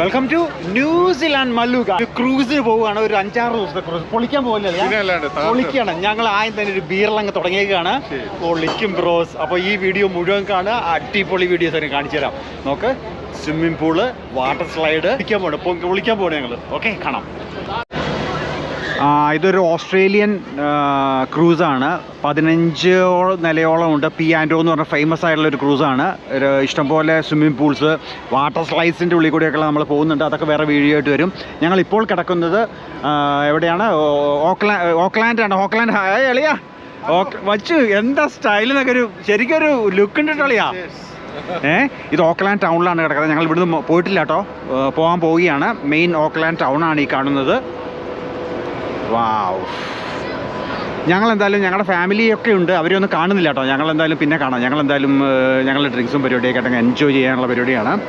Welcome to New Zealand മല്ലൂക ക്രൂസിന് പോവുകയാണ്. ഒരു അഞ്ചാറ് ദിവസത്തെ ക്രൂസ് പൊളിക്കാൻ പോകുന്നില്ല അല്ലാണ്ട് ഞങ്ങൾ ആദ്യം തന്നെ ഒരു ബീറിലങ്ങ് തുടങ്ങിയേക്കാണ് പൊളിക്കും ബ്രോസ് അപ്പോൾ ഈ വീഡിയോ മുഴുവൻ കാണുക. അടിപൊളി വീഡിയോസ് തന്നെ കാണിച്ചു തരാം. നോക്ക്. സ്വിമ്മിംഗ് പൂൾ വാട്ടർ സ്ലൈഡ് പൊളിക്കാൻ പോകണം പൊളിക്കാൻ പോകണം ഞങ്ങൾ ഓക്കെ കാണാം. ഇതൊരു ഓസ്ട്രേലിയൻ ക്രൂസാണ്. പതിനഞ്ച് നിലയോളം ഉണ്ട്. പി ആൻഡോ എന്ന് പറഞ്ഞ ഫേമസ് ആയിട്ടുള്ള ഒരു ക്രൂസാണ്. ഇഷ്ടംപോലെ സ്വിമ്മിംഗ് പൂൾസ് വാട്ടർ സ്ലൈഡ്സിന്റെ ഉള്ളിൽ കൂടിയൊക്കെ നമ്മൾ പോകുന്നുണ്ട്. അതൊക്കെ വേറെ വീഡിയോ ആയിട്ട് വരും. ഞങ്ങളിപ്പോൾ കിടക്കുന്നത് എവിടെയാണ്? ഓക്ലാ ഓക്ലാൻഡാണ്. ഓക്ലാൻഡ് ഹായ് ഓക്ക് വച്ചു എന്താ സ്റ്റൈൽ എന്നൊക്കെ ഒരു ശരിക്കും ഒരു ലുക്ക് ഉണ്ട് കളിയാ ഇത് ഓക്ലാൻഡ് ടൗണിലാണ് കിടക്കുന്നത്. ഞങ്ങൾ ഇവിടുന്ന് പോയിട്ടില്ല കേട്ടോ. പോകാൻ പോവുകയാണ്. മെയിൻ ഓക്ലാൻഡ് ടൗണാണ് ഈ കാണുന്നത്. വാവ് ഞങ്ങൾ എന്തായാലും ഞങ്ങളുടെ ഫാമിലിയൊക്കെ ഉണ്ട് അവരൊന്നും കാണുന്നില്ല കേട്ടോ. ഞങ്ങൾ എന്തായാലും പിന്നെ കാണാം. ഞങ്ങൾ എന്തായാലും ഞങ്ങളുടെ ഡ്രിങ്ക്സും പരിപാടിയൊക്കെ ആയിട്ട് എൻജോയ് ചെയ്യാനുള്ള പരിപാടിയാണ്.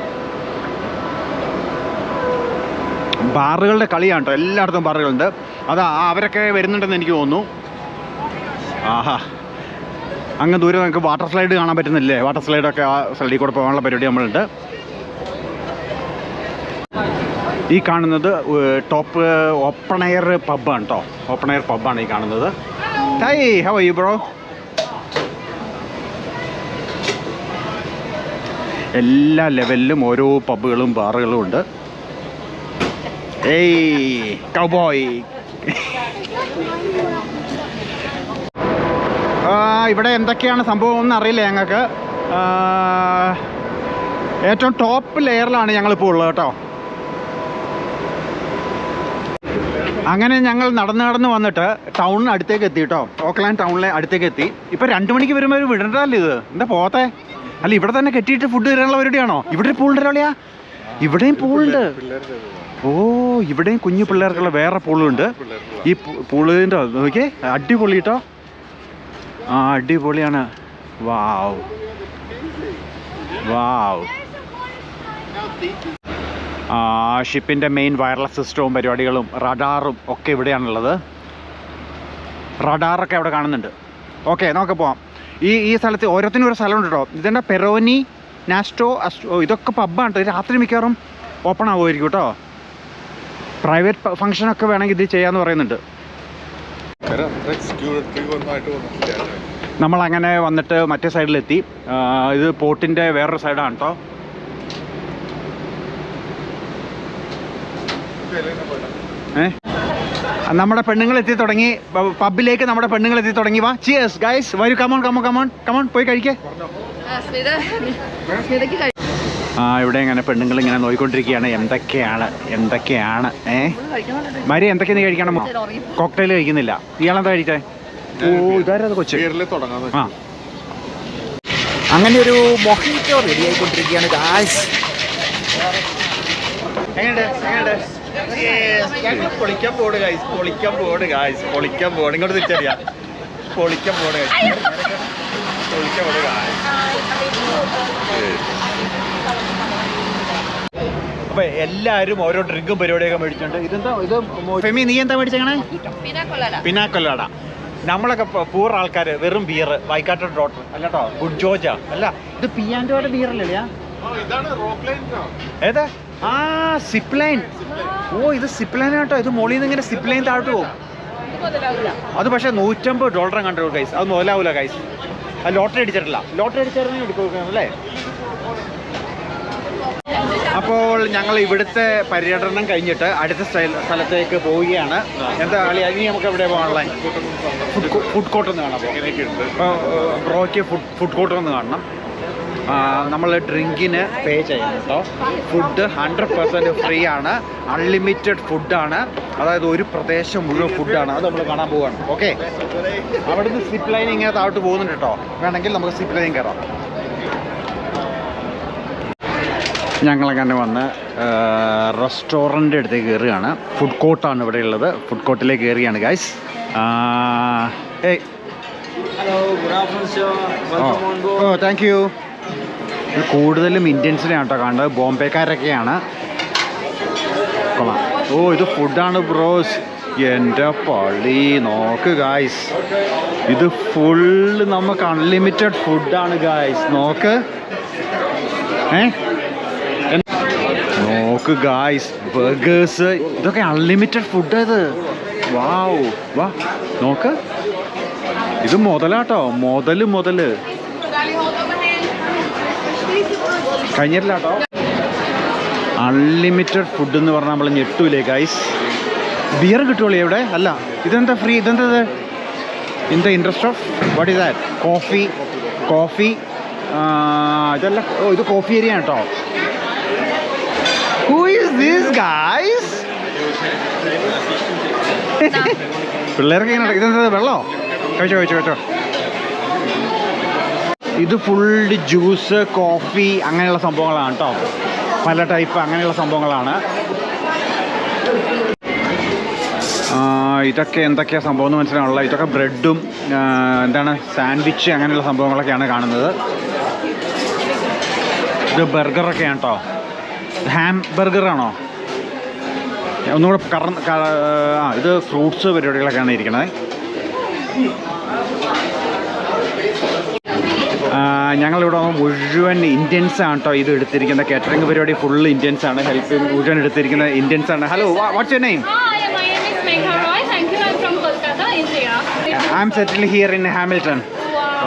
ബാറുകളുടെ കളിയാണ് കേട്ടോ. എല്ലായിടത്തും ബാറുകളുണ്ട്. അത് അവരൊക്കെ വരുന്നുണ്ടെന്ന് എനിക്ക് തോന്നുന്നു. ആഹാ. അങ്ങ് ദൂരെ നമുക്ക് വാട്ടർ സ്ലൈഡ് കാണാൻ പറ്റുന്നില്ലേ? വാട്ടർ സ്ലൈഡൊക്കെ ആ സൈഡിൽ കൂടെ പോകാനുള്ള പരിപാടി നമ്മളുണ്ട്. ഈ കാണുന്നത് ടോപ്പ് ഓപ്പൺ എയർ പബ്ബാണ് കേട്ടോ ഓപ്പൺ എയർ പബ്ബാണ് ഈ കാണുന്നത്. ഹൈ യു ബ്രോ എല്ലാ ലെവലിലും ഓരോ പബ്ബുകളും ബാറുകളും ഉണ്ട്. ഏയ് കൗബോയ് ഇവിടെ എന്തൊക്കെയാണ് സംഭവം ഒന്നും അറിയില്ല ഞങ്ങൾക്ക്. ഏറ്റവും ടോപ്പ് ലെയറിലാണ് ഞങ്ങളിപ്പോൾ ഉള്ളത് കേട്ടോ അങ്ങനെ ഞങ്ങൾ നടന്ന് നടന്ന് വന്നിട്ട് ടൗണിന് അടുത്തേക്ക് എത്തി കേട്ടോ ഓക്ലാൻഡ് ടൗണിലെ അടുത്തേക്ക് എത്തി. ഇപ്പൊ രണ്ടു മണിക്ക് വരുമ്പോൾ ഒരു വിടണ്ടല്ലേ ഇത്? എന്താ പോത്തെ അല്ല ഇവിടെ തന്നെ കെട്ടിയിട്ട് ഫുഡ് തരാനുള്ള പരിപാടിയാണോ? ഇവിടെ ഒരു പൂളുണ്ട് ഒരാളിയാ ഇവിടെയും പൂളുണ്ട് ഓ ഇവിടെയും കുഞ്ഞു പിള്ളേർക്കുള്ള വേറെ പൂളുണ്ട് ഈ പൂളിന്റെ നോക്കിയേ. അടിപൊളി കേട്ടോ ആ അടിപൊളിയാണ്. വാവ്. വാവ്. ആ ഷിപ്പിന്റെ മെയിൻ വയർലെസ് സിസ്റ്റവും പരിപാടികളും റഡാറും ഒക്കെ ഇവിടെയാണുള്ളത്. റഡാറൊക്കെ അവിടെ കാണുന്നുണ്ട്. ഓക്കെ നമുക്ക് പോവാം. ഈ ഈ സ്ഥലത്ത് ഓരോത്തിനും ഒരു സ്ഥലമുണ്ട് കേട്ടോ ഇതെന്താ പെറോനി നാസ്റ്റോ അസ്റ്റോ ഇതൊക്കെ പബ്ബാണ് കേട്ടോ രാത്രി മിക്കവാറും ഓപ്പൺ ആവുമായിരിക്കും കേട്ടോ പ്രൈവറ്റ് ഫംഗ്ഷനൊക്കെ വേണമെങ്കിൽ ഇത് ചെയ്യാമെന്ന് പറയുന്നുണ്ട്. നമ്മളങ്ങനെ വന്നിട്ട് മറ്റേ സൈഡിലെത്തി ഇത് പോർട്ടിന്റെ വേറൊരു സൈഡാണ് കേട്ടോ നമ്മുടെ പെണ്ണുങ്ങൾ എത്തി തുടങ്ങി. പബ്ബിലേക്ക് നമ്മുടെ പെണ്ണുങ്ങൾ എത്തി തുടങ്ങി. വാ ചിയേഴ്സ് ഗൈസ് വരൂ come on come on come on come on പോയി കഴിക്കേ. ആ, ഇവിടെ ഇങ്ങനെ പെണ്ണുങ്ങൾ ഇങ്ങനെ നോയിക്കൊണ്ടിരിക്കുകയാണ്. എന്തൊക്കെയാണ്? എന്തൊക്കെയാണ്? ഏ? മരി എന്തൊക്കെ നീ കഴിക്കണം? കോക്ടെയിൽ കഴിക്കുന്നില്ല. ഇയാളെന്താ കഴിച്ചേ? ഓ ഇതാരത് കൊച്ചു? ആ. അങ്ങനെ ഒരു മൊഹിറ്റോ റെഡി ആയിക്കൊണ്ടിരിക്കുകയാണ് ഗായ്സ് പൊളിക്കാൻ പോണ് ഗായ്സ് പൊളിക്കാൻ പോണ് ഗായ്സ് പൊളിക്കാൻ പോണ്. ഇങ്ങോട്ട് തിരിച്ചറിയാം. പൊളിക്കാൻ പോണ് ഗായ്സ് പൊളിക്കാൻ പോണ് ഗൈസ് അപ്പൊ എല്ലാരും ഓരോ ഡ്രിങ്കും പരിപാടിയൊക്കെ മേടിച്ചിട്ടുണ്ട് ഇതെന്താ? ഇത് ഫെമി നീ എന്താ മേടിച്ചേക്കണേ? പിന്നാക്കൊല്ലാടാ കൊള്ളാല. നമ്മളൊക്കെ പൂർ ആൾക്കാര് വെറും ബിയർ വൈക്കാട്ട ഡോട്ടർ അല്ലട്ടോ ഗുഡ് ജോജ. അല്ല ഇത് പിയാൻഡോയുടെ ബിയർ അല്ലേ ഇതാണ് റോക്ക് ലൈൻ ഏതാ? ആ സിപ്ലൈൻ ലൈൻ ഓ ഇത് സിപ്പ് ലൈൻ കേട്ടോ ഇത് മുകളിൽ നിന്ന് ഇങ്ങനെ സിപ്പ് ലൈൻ താഴോട്ട് പോകും. അത് പക്ഷേ നൂറ്റമ്പത് ഡോളർ കണ്ടു ഗൈസ് അത് മുതലാവൂല ഗൈസ് അത് ലോട്ടറി അടിച്ചിട്ടില്ല. ലോട്ടറി അടിച്ചായിരുന്നു എടുക്കും അല്ലേ? അപ്പോൾ ഞങ്ങൾ ഇവിടുത്തെ പര്യടനം കഴിഞ്ഞിട്ട് അടുത്ത സ്ഥല- സ്ഥലത്തേക്ക് പോവുകയാണ്. എന്താ കളി ഇനി നമുക്ക് എവിടെ പോകാനുള്ള ഫുഡ് കോർട്ട് ഒന്ന് കാണാം. ബ്രോയ്ക്ക് ഫുഡ് ഫുഡ് കോർട്ട് ഒന്ന് കാണണം. നമ്മൾ ഡ്രിങ്കിന് പേ ചെയ്യണം കേട്ടോ ഫുഡ് ഹൺഡ്രഡ് പെർസെന്റ് ഫ്രീ ആണ്. അൺലിമിറ്റഡ് ഫുഡാണ് അതായത് ഒരു പ്രദേശം മുഴുവൻ ഫുഡാണ് അത് നമ്മൾ കാണാൻ പോവുകയാണ് ഓക്കെ? അവിടുന്ന് സിപ്പ് ലൈൻ ഇങ്ങനെ താഴോട്ട് പോകുന്നുണ്ട് കേട്ടോ വേണമെങ്കിൽ നമുക്ക് സിപ്പ് ലൈൻ കയറാം ഞങ്ങളങ്ങനെ വന്ന് റെസ്റ്റോറന്റ് അടുത്തേക്ക് കയറുകയാണ്. ഫുഡ് കോർട്ടാണ് ഇവിടെ ഉള്ളത്. ഫുഡ് കോർട്ടിലേക്ക് കയറുകയാണ് ഗൈസ് ഏയ്. ഓ താങ്ക് യു കൂടുതലും ഇന്ത്യൻസിനെയാണ് കേട്ടോ കാണുന്നത്. ബോംബെക്കാരൊക്കെയാണ്. ഓ ഇത് ഫുഡാണ് ബ്രോസ് എന്റെ പള്ളി. നോക്ക് ഗായ്സ് ഇത് ഫുള്ള് നമുക്ക് അൺലിമിറ്റഡ് ഫുഡാണ് ഗായ്സ് നോക്ക്. ഏ? നോക്ക് ഗായ്സ് ബർഗേഴ്സ് ഇതൊക്കെ അൺലിമിറ്റഡ് ഫുഡ് ഇത്. വാ. നോക്ക്. ഇത് മുതലാട്ടോ. മുതൽ മുതൽ. കഴിഞ്ഞിട്ടില്ല കേട്ടോ. അൺലിമിറ്റഡ് ഫുഡ് എന്ന് പറഞ്ഞാൽ നമ്മൾ ഞെട്ടൂലേ ഗൈസ് ബിയർ കിട്ടുള്ളൂ എവിടെ അല്ല ഇതെന്താ ഫ്രീ ഇതെന്താ ഇത്? In the interest of what is that coffee coffee ഇതല്ല ഓ ഇത് കോഫി ഏരിയ കേട്ടോ. ഹൂ ഈസ് ദിസ് ഗൈസ് പിള്ളേർക്ക് ഇങ്ങനെ ഇതെന്താ വെള്ളോ? കഴിച്ചോ കഴിച്ചോ കഴിച്ചോ. ഇത് ഫുള്ള് ജ്യൂസ് കോഫി അങ്ങനെയുള്ള സംഭവങ്ങളാണ് കേട്ടോ പല ടൈപ്പ് അങ്ങനെയുള്ള സംഭവങ്ങളാണ്. ഇതൊക്കെ എന്തൊക്കെയാണ് സംഭവം എന്ന് മനസ്സിലാവുള്ള ഇതൊക്കെ ബ്രെഡും എന്താണ് സാൻഡ്വിച്ച് അങ്ങനെയുള്ള സംഭവങ്ങളൊക്കെയാണ് കാണുന്നത്. ഇത് ബർഗറൊക്കെയാണ് കേട്ടോ ഹാം ബർഗറാണോ ഒന്നുകൂടെ കറ ആ ഇത് ഫ്രൂട്ട്സ് പരിപാടികളൊക്കെയാണ് ഇരിക്കണത് ആ, ഞങ്ങളിവിടെ മുഴുവൻ ഇന്ത്യൻസ് ആണ് കേട്ടോ ഇത് എടുത്തിരിക്കുന്നത്. കാറ്ററിംഗ് പരിപാടി ഫുൾ ഇന്ത്യൻസ് ആണ്. ഹെൽപ്പ് മുഴുവൻ എടുത്തിരിക്കുന്നത് ഇന്ത്യൻസ് ആണ്. Hello what's your name. I am settle here in Hamilton.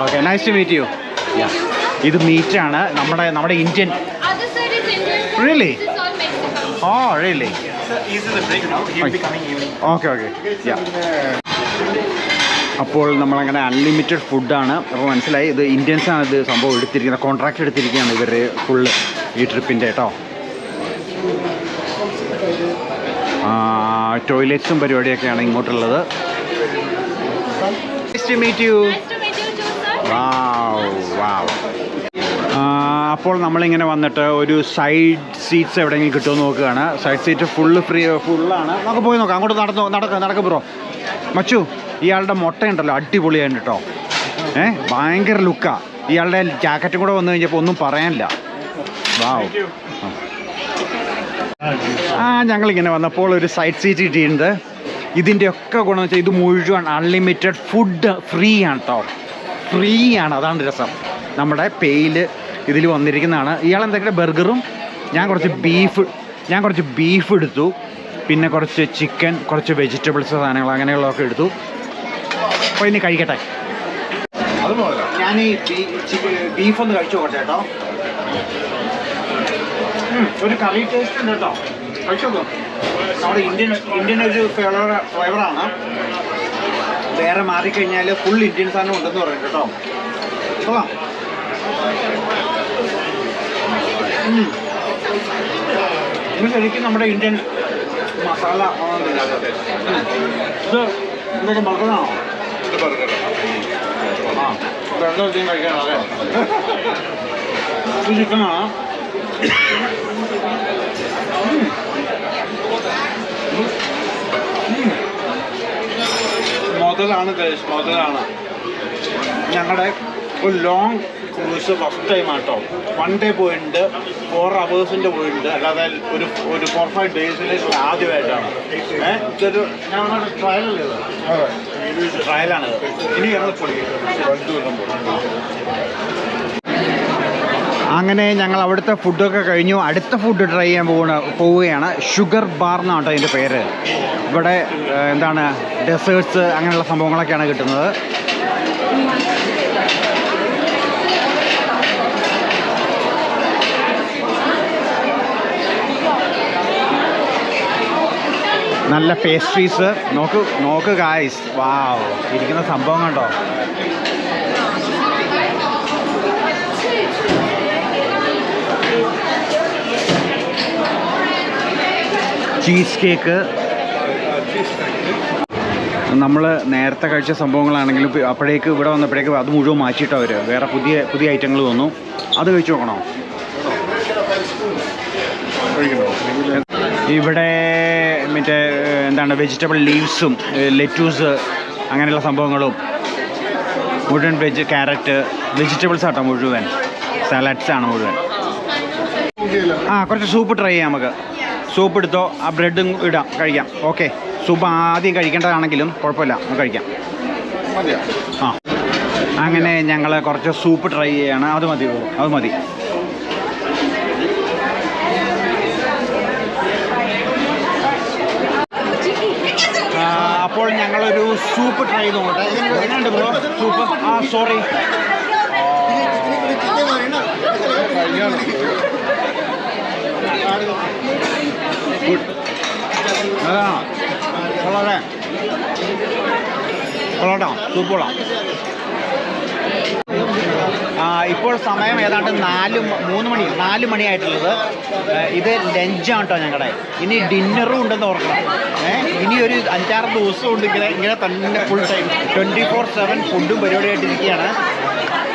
Okay nice to meet you ഇത് മീറ്റ് ആണ്. നമ്മുടെ നമ്മുടെ Indian really. Oh really okay okay അപ്പോൾ നമ്മളങ്ങനെ അൺലിമിറ്റഡ് ഫുഡാണ് അപ്പോൾ മനസ്സിലായി ഇത് ഇന്ത്യൻസാണ് ഇത് സംഭവം എടുത്തിരിക്കുന്നത്. കോൺട്രാക്ട് എടുത്തിരിക്കുകയാണ് ഇവർ ഫുള്ള് ഈ ട്രിപ്പിന്റെ കേട്ടോ ടോയ്ലറ്റ്സും പരിപാടിയൊക്കെയാണ് ഇങ്ങോട്ടുള്ളത്. അപ്പോൾ നമ്മളിങ്ങനെ വന്നിട്ട് ഒരു സൈഡ് സീറ്റ്സ് എവിടെയെങ്കിലും കിട്ടുമെന്ന് നോക്കുകയാണ്. സൈഡ് സീറ്റ് ഫുള്ള് ഫ്രീ ഫുള്ളാണ് നമുക്ക് പോയി നോക്കാം. അങ്ങോട്ട് നടന്നു നടക്കാം നടക്ക് ബ്രോ. മച്ചു. ഇയാളുടെ മുട്ടയുണ്ടല്ലോ അടിപൊളിയാണ് കേട്ടോ ഏ ഭയങ്കര ലുക്കാ. ഇയാളുടെ ജാക്കറ്റും കൂടെ വന്നു കഴിഞ്ഞപ്പോൾ ഒന്നും പറയാനില്ല. വാവ്. ആ ഞങ്ങളിങ്ങനെ വന്നപ്പോൾ ഒരു സൈഡ് സീറ്റ് കിട്ടിയിട്ടുണ്ട്. ഇതിന്റെ ഒക്കെ ഗുണം വെച്ചാൽ ഇത് മുഴുവൻ അൺലിമിറ്റഡ് ഫുഡ് ഫ്രീ ആണ് കേട്ടോ ഫ്രീ ആണ് അതാണ് രസം. നമ്മുടെ പേയിൽ ഇതിൽ വന്നിരിക്കുന്നതാണ്. ഇയാൾ എന്തെങ്കിലും ബർഗറും ഞാൻ കുറച്ച് ബീഫ് ഞാൻ കുറച്ച് ബീഫ് എടുത്തു. പിന്നെ കുറച്ച് ചിക്കൻ കുറച്ച് വെജിറ്റബിൾസ് സാധനങ്ങൾ അങ്ങനെയുള്ളതൊക്കെ എടുത്തു. അപ്പോൾ ഇനി കഴിക്കട്ടെ. ഞാൻ ഈ ബീഫ് ഒന്ന് കഴിച്ചു നോക്കട്ടെ കേട്ടോ. ഒരു കറി ടേസ്റ്റ് ഉണ്ട് കേട്ടോ. കഴിച്ചു നോക്കും. നമ്മുടെ ഇന്ത്യൻ ഇന്ത്യൻ ഒരു ഫ്ലേവർ ഫ്ലേവറാണ് വേറെ മാറിക്കഴിഞ്ഞാൽ ഫുൾ ഇന്ത്യൻ സാധനം ഉണ്ടെന്ന് പറയും കേട്ടോ. കൊള്ളാം. ഉം. ഇത് ശരിക്കും നമ്മുടെ ഇന്ത്യൻ മസാല ഇത് ഇതൊക്കെ മറക്കണോ ഇത് ബർഗർ അല്ലേ? ഇത് ചിക്കനാണ് മുതലാണ് ഗൈസ് മുതലാണ്. ഞങ്ങളുടെ ഒരു ലോങ് ക്രൂസ് ഫസ്റ്റ് ടൈം ആട്ടോ. വൺ ഡേ പോയിട്ടുണ്ട് ഫോർ അവേഴ്സിന്റെ പോയിട്ടുണ്ട് അല്ലാതെ ഒരു ഒരു ഫോർ ഫൈവ് ഡേയ്സിലേക്ക് ആദ്യമായിട്ടാണ്. ഏഹ് ഇതൊരു ഞങ്ങളുടെ ട്രയലല്ലേ ഇത്? ട്രയലാണ്. ഇനി അങ്ങനെ ഞങ്ങൾ അവിടുത്തെ ഫുഡൊക്കെ കഴിഞ്ഞു. അടുത്ത ഫുഡ് ട്രൈ ചെയ്യാൻ പോകണ പോവുകയാണ്. ഷുഗർ ബാർ എന്നാണ് കേട്ടോ അതിന്റെ പേര്. ഇവിടെ എന്താണ് ഡെസേർട്സ് അങ്ങനെയുള്ള സംഭവങ്ങളൊക്കെയാണ് കിട്ടുന്നത്. നല്ല പേസ്ട്രീസ് നോക്ക് നോക്ക് ഗായ്സ് വാവ് ഇരിക്കുന്ന സംഭവം കണ്ടോ? ചീസ് കേക്ക് നമ്മൾ നേരത്തെ കഴിച്ച സംഭവങ്ങളാണെങ്കിലും അപ്പോഴേക്ക് ഇവിടെ വന്നപ്പോഴേക്ക് അത് മുഴുവൻ മാറ്റിയിട്ടവർ വേറെ പുതിയ പുതിയ ഐറ്റങ്ങൾ വന്നു. അത് കഴിച്ചു നോക്കണോ? ഇവിടെ മറ്റേ എന്താണ് വെജിറ്റബിൾ ലീവ്സും ലെറ്റൂസ് അങ്ങനെയുള്ള സംഭവങ്ങളും. മുഴുവൻ വെജ് ക്യാരറ്റ് വെജിറ്റബിൾസ് ആട്ടോ മുഴുവൻ. സാലഡ്സ് ആണ് മുഴുവൻ. ആ കുറച്ച് സൂപ്പ് ട്രൈ ചെയ്യാം നമുക്ക്. സൂപ്പ് എടുത്തോ ആ ബ്രെഡും ഇടാം കഴിക്കാം. ഓക്കെ സൂപ്പ് ആദ്യം കഴിക്കേണ്ടതാണെങ്കിലും കുഴപ്പമില്ല നമുക്ക് കഴിക്കാം. ആ. അങ്ങനെ ഞങ്ങൾ കുറച്ച് സൂപ്പ് ട്രൈ ചെയ്യാണ്. അത് മതി അത് മതി. സൂപ്പ് ട്രൈ ചെയ്ത് നോക്കട്ടെ ബ്രോ? സൂപ്പ് ആ സോറി അതാണ് കൊള്ളാം കൊള്ളാട്ടോ സൂപ്പ് കൊള്ളാം ഇപ്പോൾ സമയം ഏതാണ്ട് നാല് മൂന്ന് മണി നാല് മണിയായിട്ടുള്ളത്. ഇത് ലഞ്ചാണ് കേട്ടോ ഞങ്ങളുടെ ഇനി ഡിന്നറും ഉണ്ടെന്ന് ഓർക്കണം. ഇനി ഒരു അഞ്ചാറ് ദിവസം ഉണ്ട് ഇങ്ങനെ ഇങ്ങനെ തന്നെ full time twenty four seven ഫുഡും പരിപാടിയായിട്ട് ഇരിക്കുകയാണ്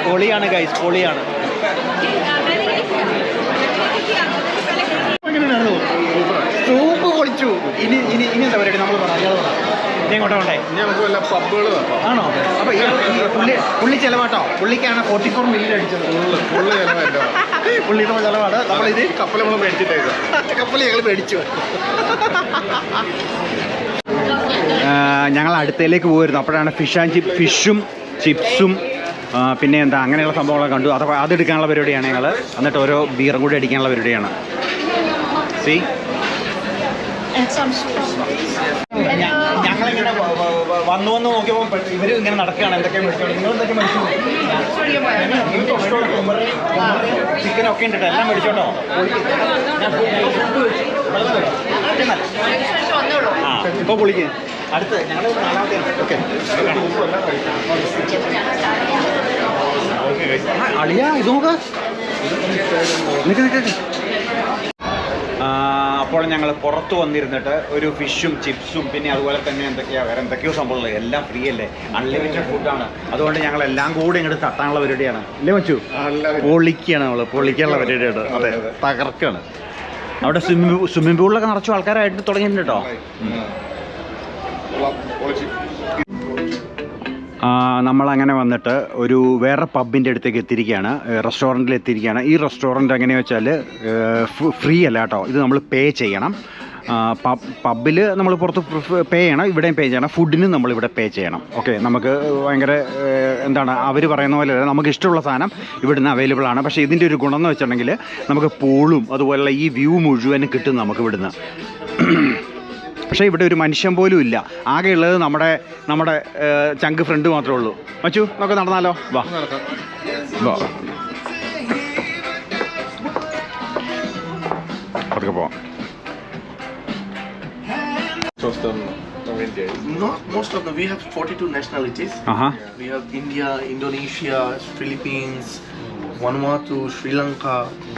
പൊളിയാണ് ഗൈസ് പൊളിയാണ്. പൊളിച്ചു ഇനി ഇനി ഇനി എന്താ പരിപാടി? നമ്മൾ പറയാം ഇയാൾ പറ. ഇനി എങ്ങോട്ടാ കൊണ്ടേ ഇനി നമുക്ക് വല്ല പബ്ബുകൾ ആണോ? അപ്പോൾ ഈ ഈ പുള്ളി പുള്ളി ചിലവാട്ടോ? പുള്ളിക്കാണ് ഫോർട്ടി ഫോർ മില്യൺ അടിച്ചത് ചിലവല്ല പുള്ളിയുടെ ചെലവാണ്. നമ്മളിത് കപ്പൽ നമ്മൾ മേടിച്ചിട്ടേക്കാം കപ്പൽ ഞങ്ങൾ മേടിച്ചു. ഞങ്ങൾ അടുത്തയിലേക്ക് പോയിരുന്നു അപ്പോഴാണ് ഫിഷ് ആൻഡ് ചിപ്പ് ഫിഷും ചിപ്സും പിന്നെ എന്താ അങ്ങനെയുള്ള സംഭവങ്ങളൊക്കെ കണ്ടു. അത് അതെടുക്കാനുള്ള പരിപാടിയാണ് ഞങ്ങൾ എന്നിട്ട് ഓരോ ബീറും കൂടി അടിക്കാനുള്ള പരിപാടിയാണ്. സി ഞങ്ങളിങ്ങനെ വന്നു വന്ന് നോക്കിയപ്പോൾ ഇവർ ഇങ്ങനെ നടക്കുകയാണ്. എന്തൊക്കെ മേടിച്ചോ നിങ്ങൾ എന്തൊക്കെ മേടിച്ചു ചിക്കനൊക്കെ ഉണ്ട് കേട്ടോ എല്ലാം മേടിച്ചോട്ടോ. ആ ഇപ്പോൾ പൊളിക്ക്. അടുത്ത് ഞങ്ങൾ നാലാമത്തെ ഓക്കെ. അളിയാ ഇത് നോക്കാം നിക്ക് നിക്ക്. ആ, അപ്പോൾ ഞങ്ങൾ പുറത്ത് വന്നിരുന്നിട്ട് ഒരു ഫിഷും ചിപ്സും പിന്നെ അതുപോലെ തന്നെ എന്തൊക്കെയാ വേറെ എന്തൊക്കെയോ സംഭവങ്ങൾ. എല്ലാം ഫ്രീ അല്ലേ? അൺലിമിറ്റഡ് ഫുഡാണ് അതുകൊണ്ട് ഞങ്ങൾ എല്ലാം കൂടി ഇങ്ങോട്ട് തട്ടാനുള്ള പരിപാടിയാണ്. ഇല്ലേ മച്ചു? പൊളിക്കാണ് നമ്മൾ പൊളിക്കാനുള്ള പരിപാടിയാണ്. അതെ തകർക്കാണ്. അവിടെ സ്വിമ്മിംഗ് സ്വിമ്മിംഗ് പൂളിലൊക്കെ നിറച്ചു ആൾക്കാരായിട്ട് തുടങ്ങിയിട്ടുണ്ട്? കേട്ടോ നമ്മളങ്ങനെ വന്നിട്ട് ഒരു വേറെ പബ്ബിന്റെ അടുത്തേക്ക് എത്തിയിരിക്കുകയാണ്. റെസ്റ്റോറന്റിൽ എത്തിയിരിക്കുകയാണ്. ഈ റെസ്റ്റോറന്റ് എങ്ങനെയാ വെച്ചാൽ ഫ്രീ അല്ല കേട്ടോ. ഇത് നമ്മൾ പേ ചെയ്യണം. പബ്ബിൽ നമ്മൾ പുറത്ത് പേ ചെയ്യണം. ഇവിടെയും പേ ചെയ്യണം. ഫുഡിന് നമ്മൾ ഇവിടെ പേ ചെയ്യണം. ഓക്കെ നമുക്ക് ഭയങ്കര എന്താണ് അവർ പറയുന്ന പോലെ നമുക്ക് ഇഷ്ടമുള്ള സാധനം ഇവിടുന്ന് അവൈലബിൾ ആണ്. പക്ഷേ ഇതിന്റെ ഒരു ഗുണം എന്ന് വെച്ചിട്ടുണ്ടെങ്കിൽ നമുക്ക് പൂളും അതുപോലുള്ള ഈ വ്യൂ മുഴുവനും കിട്ടും നമുക്ക് ഇവിടുന്ന്. പക്ഷേ ഇവിടെ ഒരു മനുഷ്യൻ പോലും ഇല്ല ആകെയുള്ളത് നമ്മുടെ നമ്മുടെ ചങ്ക് ഫ്രണ്ട് മാത്രമേ ഉള്ളൂ മച്ചു നമുക്ക് നടന്നാലോ വാ വാ പതുക്കെ പോവാം. Not most of them. We have 42 nationalities. ആഹാ We have India, Indonesia, Philippines, Vanuatu, Sri Lanka,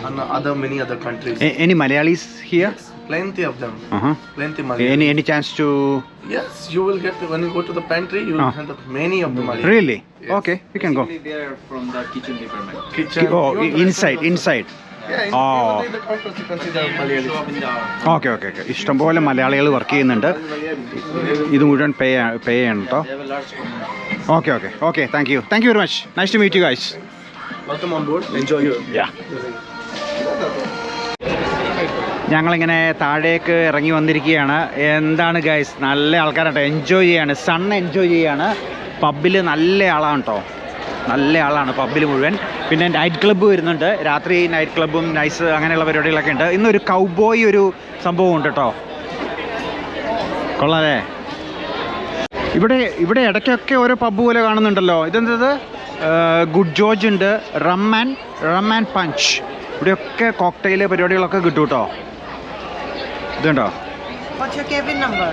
and other many other countries. Any Malayalis here Plenty of them. Uh-huh. Plenty any Any any chance to? Yes, you will get when you go to the pantry. You will Ah. find the many of the Malayali. Okay, we can go. they are from the kitchen department. Kitchen. Oh inside, inside. Oh. Malayali. Okay okay okay ഇഷ്ടംപോലെ മലയാളികൾ work ചെയ്യുന്നുണ്ട് ഇത് മുഴുവൻ പേ pay ചെയ്യണം കേട്ടോ have. Okay okay okay thank you thank you very much nice to meet you guys Welcome on board. Enjoy your. Yeah ഞങ്ങളിങ്ങനെ താഴേക്ക് ഇറങ്ങി വന്നിരിക്കുകയാണ്. എന്താണ് ഗൈസ് നല്ല ആൾക്കാരാട്ടോ. എൻജോയ് ചെയ്യാണ്. സൺ എൻജോയ് ചെയ്യാണ്. പബ്ബിൽ നല്ല ആളാണ് കേട്ടോ നല്ല ആളാണ് പബ്ബിൽ മുഴുവൻ. പിന്നെ നൈറ്റ് ക്ലബ്ബ് വരുന്നുണ്ട്. രാത്രി നൈറ്റ് ക്ലബ്ബും നൈസ് അങ്ങനെയുള്ള പരിപാടികളൊക്കെ ഉണ്ട്. ഇന്നൊരു കൗബോയ് ഒരു സംഭവം ഉണ്ട് കേട്ടോ കൊള്ളാലേ. ഇവിടെ ഇവിടെ ഇടയ്ക്കൊക്കെ ഓരോ പബ്ബ് പോലെ കാണുന്നുണ്ടല്ലോ. ഇതെന്തത്? ഗുഡ് ജോർജ് ഉണ്ട്. Rum and rum and punch ഇവിടെയൊക്കെ കോക്ടെയിൽ പരിപാടികളൊക്കെ കിട്ടും കേട്ടോ ഇതുണ്ടോ? What's your cabin number?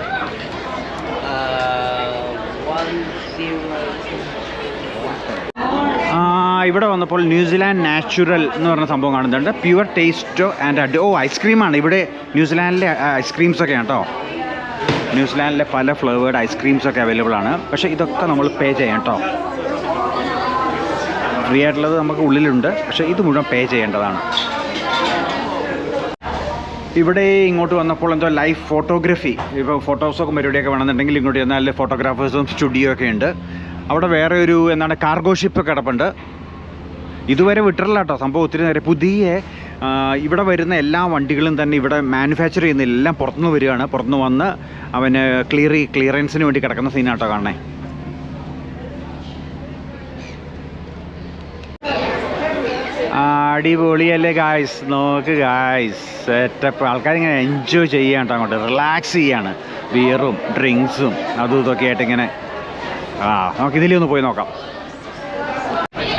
ഇവിടെ വന്നപ്പോൾ ന്യൂസിലാൻഡ് നാച്ചുറൽ എന്ന് പറഞ്ഞ സംഭവം കാണുന്നുണ്ട്. പ്യുവർ ടേസ്റ്റ് ആൻഡ് അഡ് ഓ ഐസ്ക്രീമാണ് ഇവിടെ ന്യൂസിലാൻഡിലെ ഐസ്ക്രീംസ് ഒക്കെ കേട്ടോ. ന്യൂസിലാൻഡിലെ പല ഫ്ലേവേഡ് ഐസ്ക്രീംസ് ഒക്കെ അവൈലബിൾ ആണ്. പക്ഷേ ഇതൊക്കെ നമ്മൾ പേ ചെയ്യണം കേട്ടോ. ഫ്രീ ആയിട്ടുള്ളത് നമുക്ക് ഉള്ളിലുണ്ട്. പക്ഷേ ഇത് മുഴുവൻ പേ ചെയ്യേണ്ടതാണ്. ഇവിടെ ഇങ്ങോട്ട് വന്നപ്പോൾ എന്തോ ലൈവ് ഫോട്ടോഗ്രഫി ഇപ്പോൾ ഫോട്ടോസൊക്കെ പരിപാടിയൊക്കെ വേണമെന്നുണ്ടെങ്കിൽ ഇങ്ങോട്ട് ചെന്നാൽ ഫോട്ടോഗ്രാഫേഴ്സും സ്റ്റുഡിയോ ഒക്കെ ഉണ്ട്. അവിടെ വേറെ ഒരു എന്താണ് കാർഗോ ഷിപ്പ് കിടപ്പുണ്ട്. ഇതുവരെ വിട്ടിട്ടില്ല കേട്ടോ സംഭവം ഒത്തിരി നേരം. പുതിയ ഇവിടെ വരുന്ന എല്ലാ വണ്ടികളും തന്നെ ഇവിടെ മാനുഫാക്ചർ ചെയ്യുന്ന എല്ലാം പുറത്തുനിന്ന് വരികയാണ്. പുറത്തുനിന്ന് വന്ന് അവന് ക്ലിയർ ക്ലിയറൻസിന് വേണ്ടി കിടക്കുന്ന സീനാട്ടോ കാണണേ അടിപൊളിയല്ലേ ഗായ്സ് നോക്ക് ഗായ്സ് സെറ്റപ്പ് ആൾക്കാരിങ്ങനെ എൻജോയ് ചെയ്യാൻ കേട്ടോ അങ്ങോട്ട്. റിലാക്സ് ചെയ്യാണ്. ബിയറും ഡ്രിങ്ക്സും അതും ഇതൊക്കെ ആയിട്ട് ഇങ്ങനെ. ആ നമുക്ക് ഇതിലേ ഒന്ന് പോയി നോക്കാം.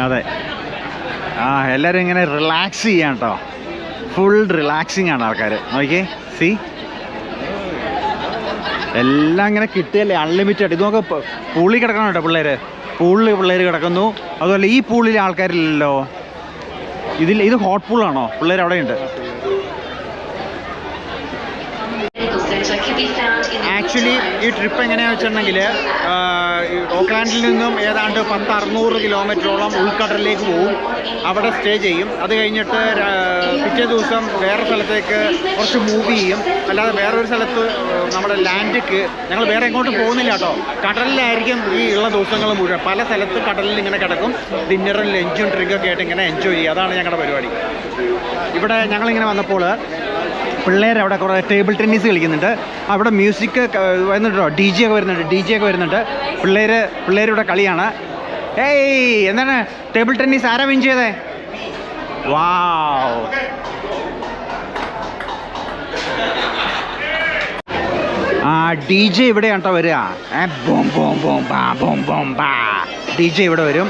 അതെ. ആ എല്ലാവരും ഇങ്ങനെ റിലാക്സ് ചെയ്യാണ് കേട്ടോ ഫുൾ റിലാക്സിങ് ആണ് ആൾക്കാർ നോക്കിയേ. സി എല്ലാം ഇങ്ങനെ കിട്ടുകയല്ലേ അൺലിമിറ്റഡ് ഇത് നോക്ക് പൂളിൽ കിടക്കണം കേട്ടോ പിള്ളേർ പൂളിൽ പിള്ളേർ കിടക്കുന്നു. അതുപോലെ ഈ പൂളിൽ ആൾക്കാരില്ലല്ലോ. ഇതിൽ ഇത് ഹോട്ട് പൂളാണോ പിള്ളേർ അവിടെയുണ്ട് ആക്ച്വലി ഈ ട്രിപ്പ് എങ്ങനെയാണെന്ന് വെച്ചിട്ടുണ്ടെങ്കിൽ ഓക്ലാൻഡിൽ നിന്നും ഏതാണ്ട് പത്ത് അറുന്നൂറ് കിലോമീറ്ററോളം ഉൾക്കടലിലേക്ക് പോകും അവിടെ സ്റ്റേ ചെയ്യും. അത് കഴിഞ്ഞിട്ട് പിറ്റേ ദിവസം വേറെ സ്ഥലത്തേക്ക് കുറച്ച് മൂവ് ചെയ്യും. അല്ലാതെ വേറൊരു സ്ഥലത്ത് നമ്മുടെ ലാൻഡിക്ക് ഞങ്ങൾ വേറെ എങ്ങോട്ടും പോകുന്നില്ല കേട്ടോ. കടലിലായിരിക്കും ഈ ഉള്ള ദിവസങ്ങൾ മുഴുവൻ. പല സ്ഥലത്ത് കടലിൽ ഇങ്ങനെ കിടക്കും. ഡിന്നറും ലഞ്ചും ഡ്രിങ്കൊക്കെ ആയിട്ട് ഇങ്ങനെ എൻജോയ് ചെയ്യും അതാണ് ഞങ്ങളുടെ പരിപാടി. ഇവിടെ ഞങ്ങളിങ്ങനെ വന്നപ്പോൾ പിള്ളേർ അവിടെ കുറേ ടേബിൾ ടെന്നീസ് കളിക്കുന്നുണ്ട്. അവിടെ മ്യൂസിക് വരുന്നുണ്ടോ? ഡി ജെ ഒക്കെ വരുന്നുണ്ട്. ഡി ജെ ഒക്കെ വരുന്നുണ്ട്. പിള്ളേർ പിള്ളേരുടെ കളിയാണ്. ഏയ് എന്താണ്? ടേബിൾ ടെന്നീസ് ആരാ വിൻ ചെയ്തേ? ആ ഡി ജെ ഇവിടെയാണ് കേട്ടോ വരിക ബോം ബോം ബോം ബാ ബോം ബോം ബാ. ഡി ജെ ഇവിടെ വരും.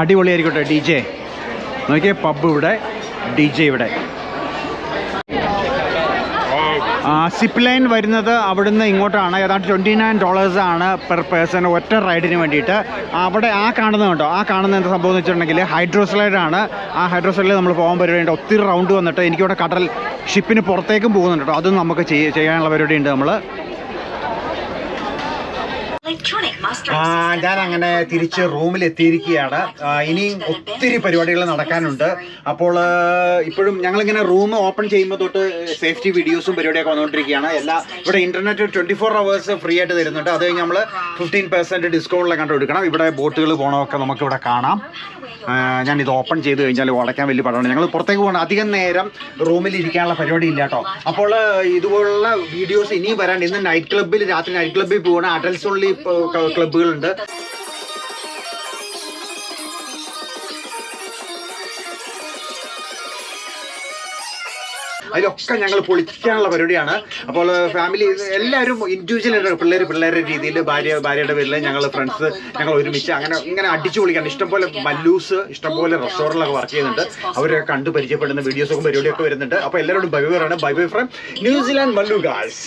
അടിപൊളിയായിരിക്കട്ടെ ഡി ജെ നോക്കിയേ പബ് ഇവിടെ ഡി ജെ ഇവിടെ. സിപ്പ് ലൈൻ വരുന്നത് അവിടുന്ന് ഇങ്ങോട്ടാണ്. ഏതാണ്ട് ട്വന്റി നയൻ ഡോളേഴ്സ് ആണ് പെർ പേഴ്സൺ ഒറ്റ റൈഡിന് വേണ്ടിയിട്ട്. അവിടെ ആ കാണുന്നത് കണ്ടോ? ആ കാണുന്ന എന്താ സംഭവം എന്ന് വെച്ചിട്ടുണ്ടെങ്കിൽ ഹൈഡ്രോ സ്ലൈഡാണ് ആ ഹൈഡ്രോ സ്ലൈഡിൽ നമ്മൾ പോകാൻ പരിപാടിയുണ്ട്. ഒത്തിരി റൗണ്ട് വന്നിട്ട് എനിക്കിവിടെ കടൽ ഷിപ്പിന് പുറത്തേക്കും പോകുന്നുണ്ട് കേട്ടോ. അതും നമുക്ക് ചെയ്യാനുള്ള പരിപാടിയുണ്ട് നമ്മൾ ഞാൻ അങ്ങനെ തിരിച്ച് റൂമിൽ എത്തിയിരിക്കുകയാണ് ഇനിയും ഒത്തിരി പരിപാടികൾ നടക്കാനുണ്ട്. അപ്പോൾ ഇപ്പോഴും ഞങ്ങളിങ്ങനെ റൂം ഓപ്പൺ ചെയ്യുമ്പോൾ തൊട്ട് സേഫ്റ്റി വീഡിയോസും പരിപാടിയൊക്കെ വന്നുകൊണ്ടിരിക്കുകയാണ്. എല്ലാ ഇവിടെ internet twenty four hours free ആയിട്ട് തരുന്നുണ്ട്. അത് കഴിഞ്ഞ് നമ്മൾ ഫിഫ്റ്റീൻ പെർസെന്റ് ഡിസ്കൗണ്ടിലൊക്കെ കണ്ടുപിടിക്കണം. കൊടുക്കണം ഇവിടെ ബോട്ടുകൾ പോകണമൊക്കെ നമുക്ക് ഇവിടെ കാണാം. ഞാൻ ഇത് ഓപ്പൺ ചെയ്ത് കഴിഞ്ഞാൽ ഉടയ്ക്കാൻ വലിയ പടമാണ് ഞങ്ങൾ പുറത്തേക്ക് പോകണം അധികം നേരം റൂമിൽ ഇരിക്കാനുള്ള പരിപാടി ഇല്ല കേട്ടോ. അപ്പോൾ ഇതുപോലുള്ള വീഡിയോസ് ഇനിയും വരാണ്ട് ഇന്ന് നൈറ്റ് ക്ലബ്ബിൽ രാത്രി നൈറ്റ് ക്ലബ്ബിൽ പോകണം അഡൽസ് ഓൺലി ക്ലബ്ബുകളുണ്ട് അതിലൊക്കെ ഞങ്ങൾ പൊളിക്കാനുള്ള പരിപാടിയാണ്. അപ്പോൾ ഫാമിലി എല്ലാവരും ഇൻഡിവിജ്വൽ പിള്ളേർ പിള്ളേരുടെ രീതിയിൽ ഭാര്യ ഭാര്യയുടെ പേരിൽ ഞങ്ങൾ ഫ്രണ്ട്സ് ഞങ്ങൾ ഒരുമിച്ച് അങ്ങനെ ഇങ്ങനെ അടിച്ചു പൊളിക്കാണ്. ഇഷ്ടംപോലെ മല്ലൂസ് ഇഷ്ടംപോലെ റെസ്റ്റോറന്റിലൊക്കെ വർക്ക് ചെയ്യുന്നുണ്ട്. അവരെ കണ്ട് പരിചയപ്പെടുന്ന വീഡിയോസൊക്കെ പരിപാടിയൊക്കെ വരുന്നുണ്ട്. അപ്പോൾ എല്ലാവരോടും bye bye from New Zealand Mallu girls